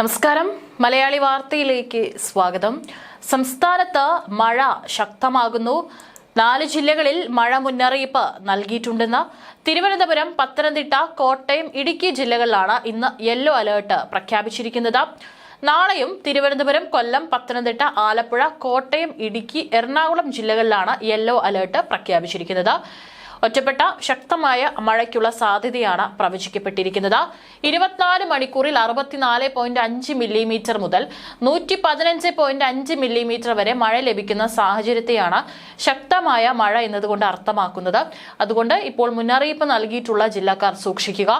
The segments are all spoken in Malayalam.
നമസ്കാരം. മലയാളി വാർത്തയിലേക്ക് സ്വാഗതം. സംസ്ഥാനത്ത് മഴ ശക്തമാകുന്നു. നാല് ജില്ലകളിൽ മഴ മുന്നറിയിപ്പ് നൽകിയിട്ടുണ്ടെന്ന്. തിരുവനന്തപുരം പത്തനംതിട്ട കോട്ടയം ഇടുക്കി ജില്ലകളിലാണ് ഇന്ന് യെല്ലോ അലേർട്ട് പ്രഖ്യാപിച്ചിരിക്കുന്നത്. നാളെയും തിരുവനന്തപുരം കൊല്ലം പത്തനംതിട്ട ആലപ്പുഴ കോട്ടയം ഇടുക്കി എറണാകുളം ജില്ലകളിലാണ് യെല്ലോ അലേർട്ട് പ്രഖ്യാപിച്ചിരിക്കുന്നത്. ഒറ്റപ്പെട്ട ശക്തമായ മഴയ്ക്കുള്ള സാധ്യതയാണ് പ്രവചിക്കപ്പെട്ടിരിക്കുന്നത്. ഇരുപത്തിനാല് മണിക്കൂറിൽ അറുപത്തിനാല് പോയിന്റ് അഞ്ച് മില്ലിമീറ്റർ മുതൽ നൂറ്റി പതിനഞ്ച് പോയിന്റ് അഞ്ച് മില്ലിമീറ്റർ വരെ മഴ ലഭിക്കുന്ന സാഹചര്യത്തെയാണ് ശക്തമായ മഴ എന്നതുകൊണ്ട് അർത്ഥമാക്കുന്നത്. അതുകൊണ്ട് ഇപ്പോൾ മുന്നറിയിപ്പ് നൽകിയിട്ടുള്ള ജില്ലക്കാർ സൂക്ഷിക്കുക.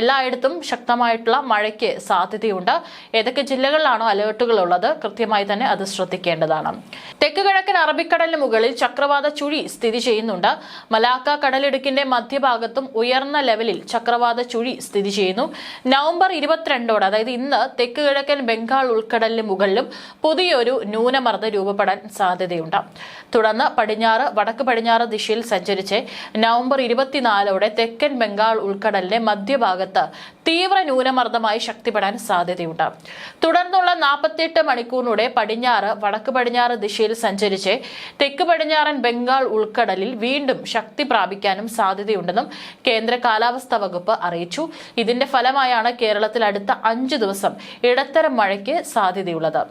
എല്ലായിടത്തും ശക്തമായിട്ടുള്ള മഴയ്ക്ക് സാധ്യതയുണ്ട്. ഏതൊക്കെ ജില്ലകളിലാണോ അലേർട്ടുകൾ ഉള്ളത് കൃത്യമായി തന്നെ അത് ശ്രദ്ധിക്കേണ്ടതാണ്. തെക്ക് കിഴക്കൻ അറബിക്കടലിന് മുകളിൽ ചക്രവാത ചുഴി സ്ഥിതി ചെയ്യുന്നുണ്ട്. മലാക്ക കടലിടുക്കിന്റെ മധ്യഭാഗത്തും ഉയർന്ന ലെവലിൽ ചക്രവാത ചുഴി സ്ഥിതി ചെയ്യുന്നു. നവംബർ ഇരുപത്തിരണ്ടോടെ അതായത് ഇന്ന് തെക്ക് കിഴക്കൻ ബംഗാൾ ഉൾക്കടലിന് മുകളിലും പുതിയൊരു ന്യൂനമർദ്ദം രൂപപ്പെടാൻ സാധ്യതയുണ്ട്. തുടർന്ന് പടിഞ്ഞാറ് വടക്ക് പടിഞ്ഞാറ് ദിശയിൽ സഞ്ചരിച്ച് നവംബർ ഇരുപത്തിനാലോടെ തെക്കൻ ബംഗാൾ ഉൾക്കടലിന്റെ മധ്യഭാഗത്ത് തീവ്ര ന്യൂനമർദ്ദമായി ശക്തിപ്പെടാൻ സാധ്യതയുണ്ട്. തുടർന്നുള്ള നാൽപ്പത്തിയെട്ട് മണിക്കൂറിലൂടെ പടിഞ്ഞാറ് വടക്ക് പടിഞ്ഞാറ് ദിശയിൽ സഞ്ചരിച്ച് തെക്ക് പടിഞ്ഞാറൻ ബംഗാൾ ഉൾക്കടലിൽ വീണ്ടും ശക്തി പ്രാപിക്കാനും സാധ്യതയുണ്ടെന്നും കേന്ദ്ര കാലാവസ്ഥാ വകുപ്പ് അറിയിച്ചു. ഇതിന്റെ ഫലമായാണ് കേരളത്തിൽ അടുത്ത അഞ്ചു ദിവസം ഇടത്തരം മഴയ്ക്ക് സാധ്യതയുള്ളത്.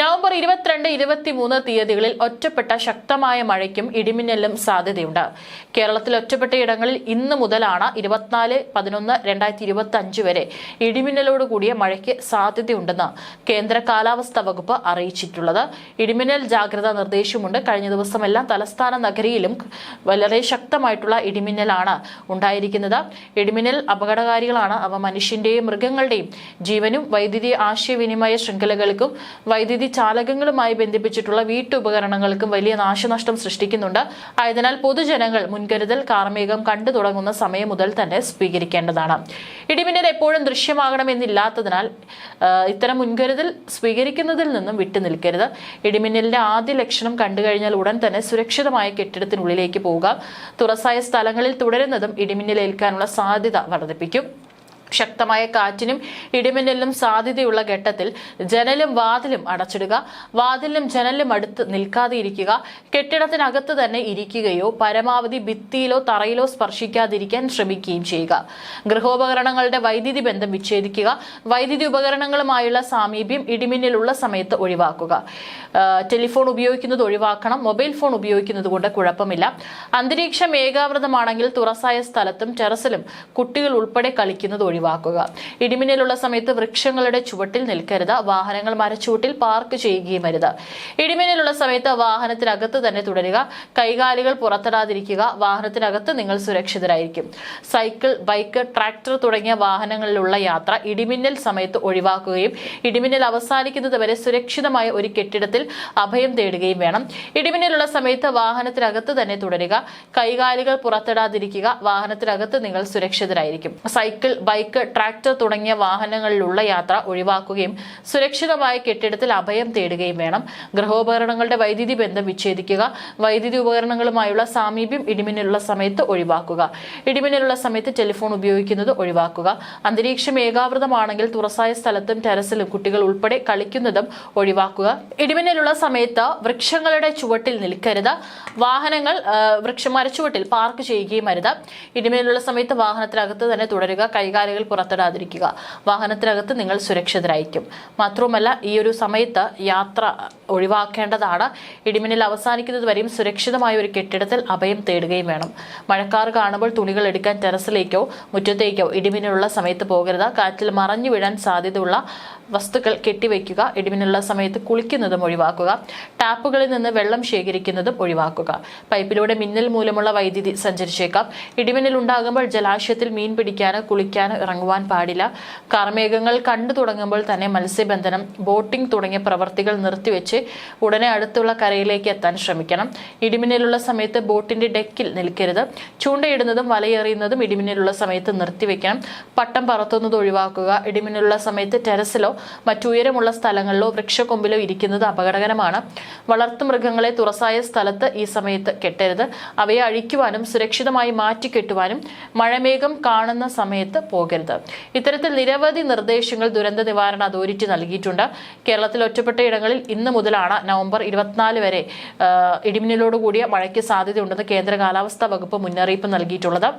നവംബർ ഇരുപത്തിരണ്ട് ഇരുപത്തിമൂന്ന് തീയതികളിൽ ഒറ്റപ്പെട്ട ശക്തമായ മഴയ്ക്കും ഇടിമിന്നലിനും സാധ്യതയുണ്ട്. കേരളത്തിൽ ഒറ്റപ്പെട്ട ഇടങ്ങളിൽ ഇന്ന് മുതലാണ് ഇരുപത്തിനാല് പതിനൊന്ന് രണ്ടായിരത്തി ഇരുപത്തി അഞ്ച് വരെ ഇടിമിന്നലോട് കൂടിയ മഴയ്ക്ക് സാധ്യതയുണ്ടെന്ന് കേന്ദ്ര കാലാവസ്ഥാ വകുപ്പ് അറിയിച്ചിട്ടുള്ളത്. ഇടിമിന്നൽ ജാഗ്രതാ നിർദ്ദേശമുണ്ട്. കഴിഞ്ഞ ദിവസമെല്ലാം തലസ്ഥാന നഗരിയിലും വളരെ ശക്തമായിട്ടുള്ള ഇടിമിന്നലാണ് ഉണ്ടായിരിക്കുന്നത്. ഇടിമിന്നൽ അപകടകാരികളാണ്. അവ മനുഷ്യന്റെയും മൃഗങ്ങളുടെയും ജീവനും വൈദ്യുതി ആശയവിനിമയ ശൃംഖലകൾക്കും വൈദ്യുതി ചാലകങ്ങളുമായി ബന്ധിപ്പിച്ചിട്ടുള്ള വീട്ടുപകരണങ്ങൾക്കും വലിയ നാശനഷ്ടം സൃഷ്ടിക്കുന്നുണ്ട്. ആയതിനാൽ പൊതുജനങ്ങൾ മുൻകരുതൽ കാർമേഘം കണ്ടു തുടങ്ങുന്ന സമയം മുതൽ തന്നെ സ്വീകരിക്കേണ്ടതാണ്. ഇടിമിന്നൽ എപ്പോഴും ദൃശ്യമാകണമെന്നില്ലാത്തതിനാൽ ഇത്തരം മുൻകരുതൽ സ്വീകരിക്കുന്നതിൽ നിന്നും വിട്ടുനിൽക്കരുത് ഇടിമിന്നലിന്റെ ആദ്യ ലക്ഷണം കണ്ടു കഴിഞ്ഞാൽ ഉടൻ തന്നെ സുരക്ഷിതമായ കെട്ടിടത്തിനുള്ളിലേക്ക് പോവുക. തുറസായ സ്ഥലങ്ങളിൽ തുടരുന്നതും ഇടിമിന്നലേൽക്കാനുള്ള സാധ്യത വർദ്ധിപ്പിക്കും. ശക്തമായ കാറ്റിനും ഇടിമിന്നലിനും സാധ്യതയുള്ള ഘട്ടത്തിൽ ജനലും വാതിലും അടച്ചിടുക. വാതിലും ജനലും അടുത്ത് നിൽക്കാതെ ഇരിക്കുക കെട്ടിടത്തിനകത്ത് തന്നെ ഇരിക്കുകയോ പരമാവധി ഭിത്തിയിലോ തറയിലോ സ്പർശിക്കാതിരിക്കാൻ ശ്രമിക്കുകയും ചെയ്യുക. ഗൃഹോപകരണങ്ങളുടെ വൈദ്യുതി ബന്ധം വിച്ഛേദിക്കുക. വൈദ്യുതി ഉപകരണങ്ങളുമായുള്ള സാമീപ്യം ഇടിമിന്നലുള്ള സമയത്ത് ഒഴിവാക്കുക. ടെലിഫോൺ ഉപയോഗിക്കുന്നത് ഒഴിവാക്കണം. മൊബൈൽ ഫോൺ ഉപയോഗിക്കുന്നത് കൊണ്ട് കുഴപ്പമില്ല. അന്തരീക്ഷം ഏകാവൃതമാണെങ്കിൽ തുറസായ സ്ഥലത്തും ടെറസിലും കുട്ടികൾ ഉൾപ്പെടെ കളിക്കുന്നത് ഒഴിവാക്കുക. ഇടിമിന്നലുള്ള സമയത്ത് വൃക്ഷങ്ങളുടെ ചുവട്ടിൽ നിൽക്കരുത്. വാഹനങ്ങൾ മരച്ചുവട്ടിൽ പാർക്ക് ചെയ്യുകയും അരുത്. ഇടിമിന്നലുള്ള സമയത്ത് വാഹനത്തിനകത്ത് തന്നെ തുടരുക. കൈകാലുകൾ പുറത്തിടാതിരിക്കുക. വാഹനത്തിനകത്ത് നിങ്ങൾ സുരക്ഷിതരായിരിക്കും. സൈക്കിൾ ബൈക്ക് ട്രാക്ടർ തുടങ്ങിയ വാഹനങ്ങളിലുള്ള യാത്ര ഇടിമിന്നൽ സമയത്ത് ഒഴിവാക്കുകയും ഇടിമിന്നൽ അവസാനിക്കുന്നത് വരെ സുരക്ഷിതമായ ഒരു കെട്ടിടത്തിൽ അഭയം തേടുകയും വേണം. ഇടിമിന്നലുള്ള സമയത്ത് വാഹനത്തിനകത്ത് തന്നെ തുടരുക. കൈകാലുകൾ പുറത്തിടാതിരിക്കുക. വാഹനത്തിനകത്ത് നിങ്ങൾ സുരക്ഷിതരായിരിക്കും. സൈക്കിൾ ബൈക്ക് ട്രാക്ടർ തുടങ്ങിയ വാഹനങ്ങളിലുള്ള യാത്ര ഒഴിവാക്കുകയും സുരക്ഷിതമായ കെട്ടിടത്തിൽ അഭയം തേടുകയും വേണം. ഗൃഹോപകരണങ്ങളുടെ വൈദ്യുതി ബന്ധം വിച്ഛേദിക്കുക വൈദ്യുതി ഉപകരണങ്ങളുമായുള്ള സാമീപ്യം ഇടിമിന്നലുള്ള സമയത്ത് ഒഴിവാക്കുക. ഇടിമിന്നലുള്ള സമയത്ത് ടെലിഫോൺ ഉപയോഗിക്കുന്നത് ഒഴിവാക്കുക. അന്തരീക്ഷം ഏകാവൃതമാണെങ്കിൽ തുറസായ സ്ഥലത്തും ടെറസിലും കുട്ടികൾ ഉൾപ്പെടെ കളിക്കുന്നതും ഒഴിവാക്കുക. ഇടിമിന്നലുള്ള സമയത്ത് വൃക്ഷങ്ങളുടെ ചുവട്ടിൽ നിൽക്കരുത്. വാഹനങ്ങൾ വൃക്ഷമരച്ചുവട്ടിൽ വൃക്ഷ മരച്ചുവട്ടിൽ പാർക്ക് ചെയ്യുകയും അരുത്. ഇടിമിന്നലുള്ള സമയത്ത് വാഹനത്തിനകത്ത് തന്നെ തുടരുക. കൈകാലുകൾ പുറത്തിടാതിരിക്കുക. വാഹനത്തിനകത്ത് നിങ്ങൾ സുരക്ഷിതരായിരിക്കും. മാത്രവുമല്ല ഈ ഒരു സമയത്ത് യാത്ര ഒഴിവാക്കേണ്ടതാണ്. ഇടിമിന്നൽ അവസാനിക്കുന്നത് വരെയും സുരക്ഷിതമായ ഒരു കെട്ടിടത്തിൽ അഭയം തേടുകയും വേണം. മഴക്കാർ കാണുമ്പോൾ തുണികൾ എടുക്കാൻ ടെറസിലേക്കോ മുറ്റത്തേക്കോ ഇടിമിന്നലുള്ള സമയത്ത് പോകരുത്. കാറ്റിൽ മറഞ്ഞു വീഴാൻ സാധ്യതയുള്ള വസ്തുക്കൾ കെട്ടിവയ്ക്കുക ഇടിമിന്നലുള്ള സമയത്ത് കുളിക്കുന്നതും ഒഴിവാക്കുക ടാപ്പുകളിൽ നിന്ന് വെള്ളം ശേഖരിക്കുന്നതും ഒഴിവാക്കുക. പൈപ്പിലൂടെ മിന്നൽ മൂലമുള്ള വൈദ്യുതി സഞ്ചരിച്ചേക്കാം. ഇടിമിന്നൽ ഉണ്ടാകുമ്പോൾ ജലാശയത്തിൽ മീൻ പിടിക്കാനോ കുളിക്കാനോ ഇറങ്ങുവാൻ പാടില്ല. കാർമേഘങ്ങൾ കണ്ടു തുടങ്ങുമ്പോൾ തന്നെ മത്സ്യബന്ധനം ബോട്ടിംഗ് തുടങ്ങിയ പ്രവർത്തികൾ നിർത്തിവെച്ച് ഉടനെ അടുത്തുള്ള കരയിലേക്ക് എത്താൻ ശ്രമിക്കണം. ഇടിമിന്നലുള്ള സമയത്ത് ബോട്ടിന്റെ ഡെക്കിൽ നിൽക്കരുത്. ചൂണ്ടയിടുന്നതും വലയെറിയുന്നതും ഇടിമിന്നലുള്ള സമയത്ത് നിർത്തിവെക്കണം. പട്ടം പറത്തുന്നത് ഒഴിവാക്കുക. ഇടിമിന്നലുള്ള സമയത്ത് ടെറസിലോ മറ്റുയരമുള്ള സ്ഥലങ്ങളിലോ വൃക്ഷക്കൊമ്പിലോ ഇരിക്കുന്നത് അപകടകരമാണ്. വളർത്തുമൃഗങ്ങളെ തുറസായ സ്ഥലത്ത് ഈ സമയത്ത് കെട്ടരുത്. അവയെ അഴിക്കുവാനും സുരക്ഷിതമായി മാറ്റിക്കെട്ടുവാനും മഴമേഘം കാണുന്ന സമയത്ത് പോകരുത്. ഇത്തരത്തിൽ നിരവധി നിർദ്ദേശങ്ങൾ ദുരന്ത നിവാരണ അതോറിറ്റി നൽകിയിട്ടുണ്ട്. കേരളത്തിൽ ഒറ്റപ്പെട്ട ഇടങ്ങളിൽ ഇന്ന് മുതലാണ് നവംബർ ഇരുപത്തിനാല് വരെ ഇടിമിന്നലോടുകൂടിയ മഴയ്ക്ക് സാധ്യതയുണ്ടെന്ന് കേന്ദ്ര കാലാവസ്ഥാ വകുപ്പ് മുന്നറിയിപ്പ് നൽകിയിട്ടുള്ളത്.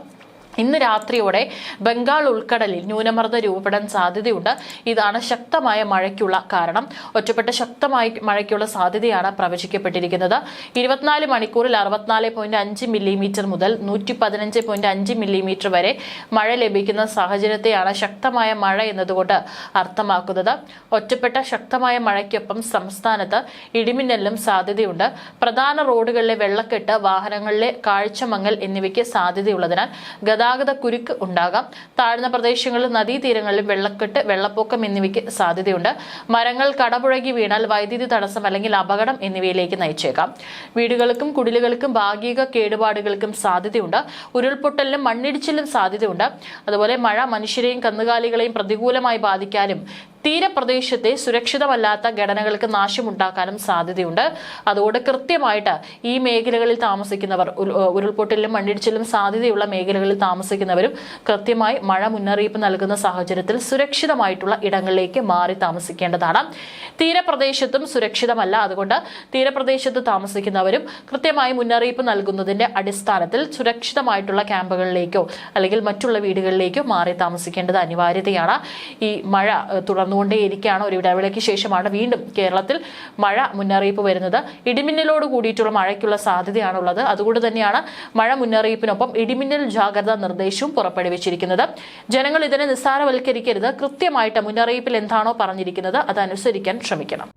ഇന്ന് രാത്രിയോടെ ബംഗാൾ ഉൾക്കടലിൽ ന്യൂനമർദ്ദം രൂപപ്പെടാൻ സാധ്യതയുണ്ട്. ഇതാണ് ശക്തമായ മഴയ്ക്കുള്ള കാരണം. ഒറ്റപ്പെട്ട ശക്തമായ മഴയ്ക്കുള്ള സാധ്യതയാണ് പ്രവചിക്കപ്പെട്ടിരിക്കുന്നത്. ഇരുപത്തിനാല് മണിക്കൂറിൽ അറുപത്തിനാല് പോയിന്റ് അഞ്ച് മില്ലിമീറ്റർ മുതൽ നൂറ്റി പതിനഞ്ച് പോയിന്റ് അഞ്ച് മില്ലിമീറ്റർ വരെ മഴ ലഭിക്കുന്ന സാഹചര്യത്തെയാണ് ശക്തമായ മഴ എന്നതുകൊണ്ട് അർത്ഥമാക്കുന്നത്. ഒറ്റപ്പെട്ട ശക്തമായ മഴയ്ക്കൊപ്പം സംസ്ഥാനത്ത് ഇടിമിന്നലിനും സാധ്യതയുണ്ട്. പ്രധാന റോഡുകളിലെ വെള്ളക്കെട്ട് വാഹനങ്ങളിലെ കാഴ്ചമങ്ങൽ എന്നിവയ്ക്ക് സാധ്യതയുള്ളതിനാൽ ഗതാഗത കുരുക്ക് ഉണ്ടാകാം. താഴ്ന്ന പ്രദേശങ്ങളിലും നദീതീരങ്ങളിലും വെള്ളക്കെട്ട് വെള്ളപ്പൊക്കം എന്നിവയ്ക്ക് സാധ്യതയുണ്ട്. മരങ്ങൾ കടപുഴകി വീണാൽ വൈദ്യുതി തടസ്സം അല്ലെങ്കിൽ അപകടം എന്നിവയിലേക്ക് നയിച്ചേക്കാം. വീടുകൾക്കും കുടിലുകൾക്കും ഭാഗിക കേടുപാടുകൾക്കും സാധ്യതയുണ്ട്. ഉരുൾപൊട്ടലിലും മണ്ണിടിച്ചിലും സാധ്യതയുണ്ട്. അതുപോലെ മഴ മനുഷ്യരെയും കന്നുകാലികളെയും പ്രതികൂലമായി ബാധിക്കാനും തീരപ്രദേശത്തെ സുരക്ഷിതമല്ലാത്ത ഘടനകൾക്ക് നാശമുണ്ടാക്കാനും സാധ്യതയുണ്ട്. അതുകൊണ്ട് കൃത്യമായിട്ട് ഈ മേഖലകളിൽ താമസിക്കുന്നവർ ഉരുൾപൊട്ടലിലും മണ്ണിടിച്ചിലും സാധ്യതയുള്ള മേഖലകളിൽ താമസിക്കുന്നവരും കൃത്യമായി മഴ മുന്നറിയിപ്പ് നൽകുന്ന സാഹചര്യത്തിൽ സുരക്ഷിതമായിട്ടുള്ള ഇടങ്ങളിലേക്ക് മാറി താമസിക്കേണ്ടതാണ്. തീരപ്രദേശത്തും സുരക്ഷിതമല്ല. അതുകൊണ്ട് തീരപ്രദേശത്ത് താമസിക്കുന്നവരും കൃത്യമായി മുന്നറിയിപ്പ് നൽകുന്നതിന്റെ അടിസ്ഥാനത്തിൽ സുരക്ഷിതമായിട്ടുള്ള ക്യാമ്പുകളിലേക്കോ അല്ലെങ്കിൽ മറ്റുള്ള വീടുകളിലേക്കോ മാറി താമസിക്കേണ്ടത് അനിവാര്യതയാണ്. ഈ മഴ തുടർന്നുകൊണ്ടേ തുടർന്നുകൊണ്ടേയിരിക്കുകയാണ്. ഒരു ഇടവേളയ്ക്ക് ശേഷമാണ് വീണ്ടും കേരളത്തിൽ മഴ മുന്നറിയിപ്പ് വരുന്നത്. ഇടിമിന്നലോട് കൂടിയിട്ടുള്ള മഴയ്ക്കുള്ള സാധ്യതയാണുള്ളത്. അതുകൊണ്ട് തന്നെയാണ് മഴ മുന്നറിയിപ്പിനൊപ്പം ഇടിമിന്നൽ ജാഗ്രതാ നിർദ്ദേശവും പുറപ്പെടുവിച്ചിരിക്കുന്നത്. ജനങ്ങൾ ഇതിനെ നിസ്സാരവൽക്കരിക്കരുത്. കൃത്യമായിട്ട് മുന്നറിയിപ്പിൽ എന്താണോ പറഞ്ഞിരിക്കുന്നത് അതനുസരിക്കാൻ ശ്രമിക്കണം.